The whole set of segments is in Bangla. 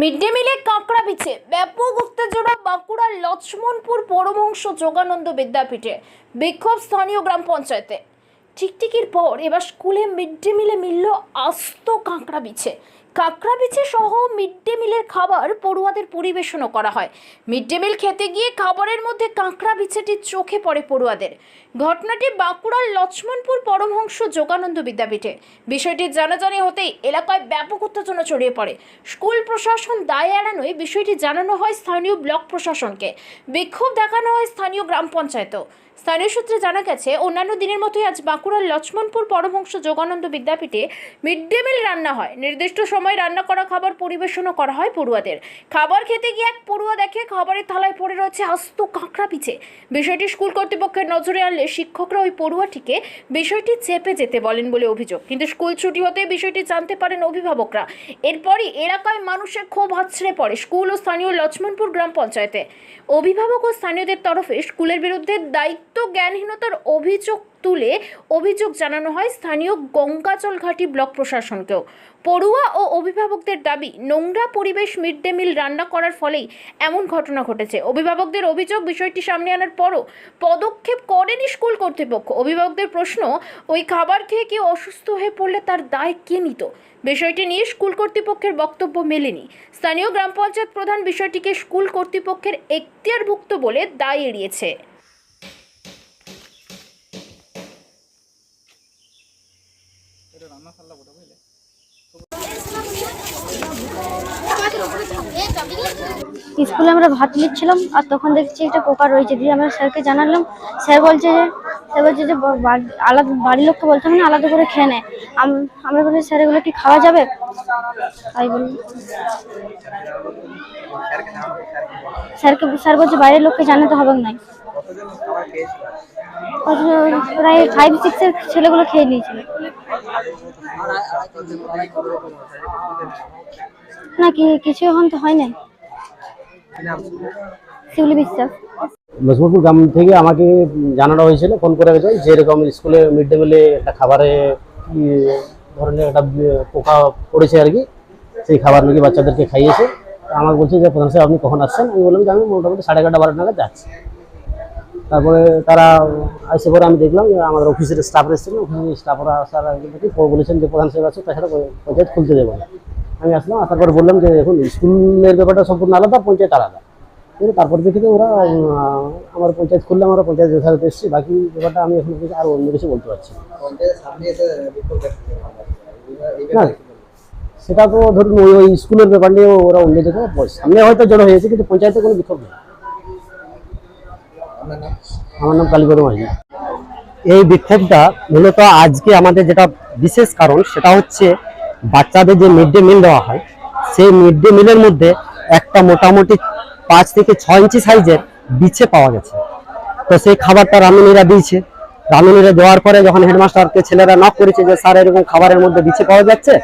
মিড ডে মিলে কাঁকড়া বিছে ব্যাপক উত্তেজনা বাঁকুড়ার লক্ষ্মণপুর পরমহংস যোগানন্দ বিদ্যাপীঠে। বিক্ষোভ স্থানীয় গ্রাম পঞ্চায়েতে। টিকটিকির পর এবার স্কুলে মিড ডে মিলে মিলল আস্ত কাঁকড়া বিছে কাঁকড়া বিছে সহ মিড ডে মিলের খাবার পড়ুয়াদের পরিবেশনও করা হয়। মিড ডে মিল খেতে গিয়ে খাবারের মধ্যে কাঁকড়া বিছেটি চোখে পড়ে পড়ুয়াদের। ঘটনাটি বাঁকুড়ার লক্ষ্মণপুর পরমহংস যোগানন্দ বিদ্যাপীঠে। বিষয়টি জানাজানি হতেই এলাকায় ব্যাপক উত্তেজনা ছড়িয়ে পড়ে। স্কুল প্রশাসন দায় এড়ানোয় বিষয়টি জানানো হয় স্থানীয় ব্লক প্রশাসনকে। বিক্ষোভ দেখানো হয় স্থানীয় গ্রাম পঞ্চায়েতও। স্থানীয় সূত্রে জানা গেছে, অন্যান্য দিনের মতোই আজ বাঁকুড়ার লক্ষ্মণপুর পরমহংস যোগানন্দ বিদ্যাপীঠে মিড ডে মিল রান্না হয়। নির্দিষ্ট সময় রান্না করা খাবার পরিবেশনও করা হয় পড়ুয়াদের। খাবার খেতে গিয়ে এক পড়ুয়া দেখে খাবারের থালায় পড়ে রয়েছে আস্ত কাঁকড়া পিছে। বিষয়টি স্কুল কর্তৃপক্ষের নজরে আনলে শিক্ষকরা ওই পড়ুয়াটিকে বিষয়টি চেপে যেতে বলেন বলে অভিযোগ। কিন্তু স্কুল ছুটি হতে বিষয়টি জানতে পারেন অভিভাবকরা। এরপরই এলাকায় মানুষের ক্ষোভ হাতছড়ে পড়ে স্কুল ও স্থানীয় লক্ষ্মণপুর গ্রাম পঞ্চায়েতে। অভিভাবক ও স্থানীয়দের তরফে স্কুলের বিরুদ্ধে দায়িত্ব জ্ঞানহীনতার অভিযোগ তুলে অভিযোগ জানানো হয় স্থানীয় গঙ্গাচল ঘাটি ব্লক প্রশাসনকেও। পড়ুয়া ও অভিভাবকদের দাবি, নোংরা পরিবেশ মিড ডে মিল রান্না করার ফলেই এমন ঘটনা ঘটেছে। অভিভাবকদের অভিযোগ বিষয়টি সামনে আনার পরও পদক্ষেপ করেনি স্কুল কর্তৃপক্ষ। অভিভাবকদের প্রশ্ন, ওই খাবার খেয়ে কেউ অসুস্থ হয়ে পড়লে তার দায় কে নিত? বিষয়টি নিয়ে স্কুল কর্তৃপক্ষের বক্তব্য মেলেনি। স্থানীয় গ্রাম পঞ্চায়েত প্রধান বিষয়টিকে স্কুল কর্তৃপক্ষের এখতিয়ারভুক্ত বলে দায় এড়িয়েছে। স্কুলে আমরা ভাত নিচ্ছিলাম আর তখন দেখছি একটা পোকা রয়েছে। দিয়ে আমরা স্যারকে জানালাম স্যার বলছে যে স্যার বলছে যে আলাদা বাড়ির লোককে বলতে হবে না আলাদা করে খেয়ে নেয় আম- আমরা বলি স্যার এগুলো কি খাওয়া যাবে? তাই বলি। স্যারকে স্যার বলছে বাইরের লোককে জানাতে হবে না প্রায় ছেলেগুলো খেয়ে নিয়েছিল। না, কি, কিছু এখন তো হয় না শিউলি বিশ্বাস। গ্রাম থেকে আমাকে জানানো হয়েছিল, ফোন করে গেছে যে এরকম স্কুলে মিড ডে মিলে একটা খাবারে কি ধরনের একটা পোকা পড়েছে আর কি, সেই খাবার নাকি বাচ্চাদেরকে খাইয়েছে। আমাকে বলছে যে প্রধান সাহেব, আপনি কখন আসছেন? আমি বললাম যে আমি মোটামুটি সাড়ে এগারোটা, বারোটা নাগাদ যাচ্ছি। তারপরে তারা এসে পরে আমি দেখলাম যে আমাদের অফিসের স্টাফ এসেছিলেন অফিসের স্টাফরা আসার ও বলেছেন যে প্রধান সাহেব আছে তাছাড়া পঞ্চায়েত খুলতে দেবো না। আমি আসলাম আসার পর বললাম যে এখন স্কুলের ব্যাপারটা সম্পূর্ণ আলাদা পঞ্চায়েত আলাদা। কিন্তু তারপর দেখি যে ওরা আমার পঞ্চায়েত খুললে আমরা পঞ্চায়েত যথাযথ এসেছি বাকি ব্যাপারটা আমি এখন কিছু আর অন্য কিছু বলতে পারছি না। সেটা তো ধরুন ওই স্কুলের ব্যাপার নিয়ে ওরা অন্য জায়গায় সামনে হয়তো জড়ো হয়েছে কিন্তু পঞ্চায়েতে কোনো বিক্ষোভ নেই। আমার নাম কালীপদ মাঝি। এই বিক্ষোভটা মূলত আজকে আমাদের যেটা বিশেষ কারণ, সেটা হচ্ছে বাচ্চাদের যে মিড ডে মিল দেওয়া হয়, সেই মিড ডে মিলের মধ্যে একটা মোটামুটি পাঁচ থেকে ছয় ইঞ্চি সাইজের বিছে পাওয়া গেছে। তো সেই খাবারটা রামিনীরা দিয়েছে। রামিনীরা দেওয়ার পরে যখন হেডমাস্টারকে ছেলেরা নক করেছে যে, স্যার, এরকম খাবারের মধ্যে বিছে পাওয়া যাচ্ছে?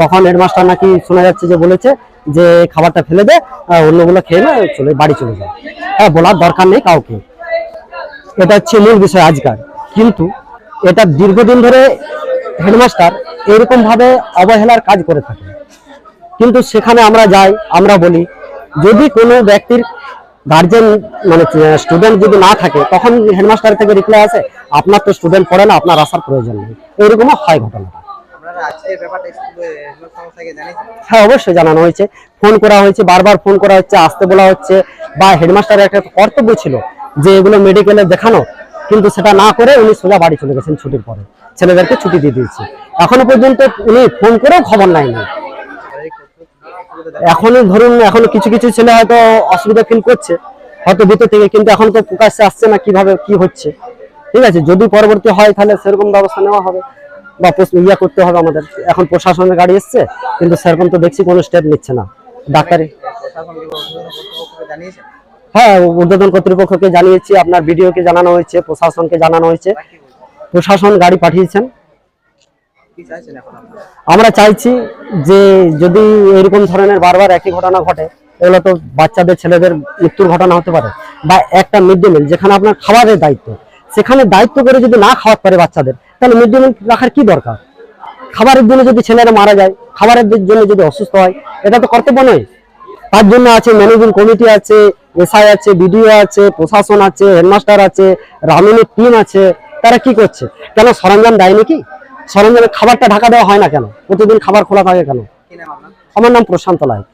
তখন হেডমাস্টার নাকি শোনা যাচ্ছে যে, বলেছে যে খাবারটা ফেলে দে অন্যগুলো খেয়ে না, চলে, বাড়ি চলে যায় হ্যাঁ বলার দরকার নেই কাউকে। এটা হচ্ছে মূল বিষয় আজকাল। কিন্তু এটা দীর্ঘদিন ধরে হেডমাস্টার এরকম ভাবে অবহেলার কাজ করে থাকে। কিন্তু সেখানে আমরা যাই আমরা বলি যদি কোনো ব্যক্তির গার্জেন মানে স্টুডেন্ট যদি না থাকে তখন হেডমাস্টার থেকে রিপ্লাই আসে আপনার তো স্টুডেন্ট পড়ে না আপনার আসার প্রয়োজন নেই। এরকমও হয় ঘটনাটা হ্যাঁ অবশ্যই জানানো হয়েছে। ফোন করা হয়েছে বারবার ফোন করা হচ্ছে আসতে বলা হচ্ছে বা হেডমাস্টারের একটা কর্তব্য ছিল যে এগুলো মেডিকেলে দেখানো, কিন্তু সেটা না করে উনি সোজা বাড়ি চলে গেছেন ছুটির পরে। ছেলেদেরকে ছুটি দিয়ে দিয়েছে। এখনও পর্যন্ত উনি ফোন করেও খবর নেয়নি। শারীরিক অসুবিধা এখনও ধরুন, এখনও কিছু কিছু ছেলে হয়তো অসুবিধা ফিল করছে। হয়তো ভিতর থেকে, কিন্তু এখন তো প্রকাশ্যে আসছে না কীভাবে, কি হচ্ছে। ঠিক আছে, যদি পরবর্তী হয় তাহলে সেরকম ব্যবস্থা নেওয়া হবে। বা ইয়া করতে হবে আমাদের। এখন প্রশাসনের গাড়ি এসছে, কিন্তু সেরকম তো দেখছি কোনো স্টেপ নিচ্ছে না। ডাক্তারি হ্যাঁ ঊর্ধ্বতন কর্তৃপক্ষকে জানিয়েছি, আপনার বিডিওকে জানানো হয়েছে, প্রশাসনকে জানানো হয়েছে। প্রশাসন গাড়ি পাঠিয়েছেন। আমরা চাইছি যে যদি এরকম ধরনের বারবার একই ঘটনা ঘটে, এগুলো তো বাচ্চাদের, ছেলেদের মৃত্যুর ঘটনা হতে পারে। বা একটা মিড ডে মিল, যেখানে আপনার খাবারের দায়িত্ব। সেখানে দায়িত্ব করে যদি না খাওয়াতে পারে বাচ্চাদের, তাহলে মিড ডে মিল রাখার কি দরকার? খাবারের জন্য যদি ছেলেরা মারা যায়, খাবারের জন্য যদি অসুস্থ হয়, এটা তো কর্তব্য নয়। তার জন্য আছে ম্যানেজিং কমিটি আছে এসআই আছে বিডিও আছে প্রশাসন আছে হেডমাস্টার আছে রামিনের টিম আছে তারা কি করছে? কেন সরঞ্জাম দেয়নি কি? সরঞ্জামের খাবারটা ঢাকা দেওয়া হয় না কেন? প্রতিদিন খাবার খোলা থাকে কেন? আমার নাম প্রশান্ত লাইক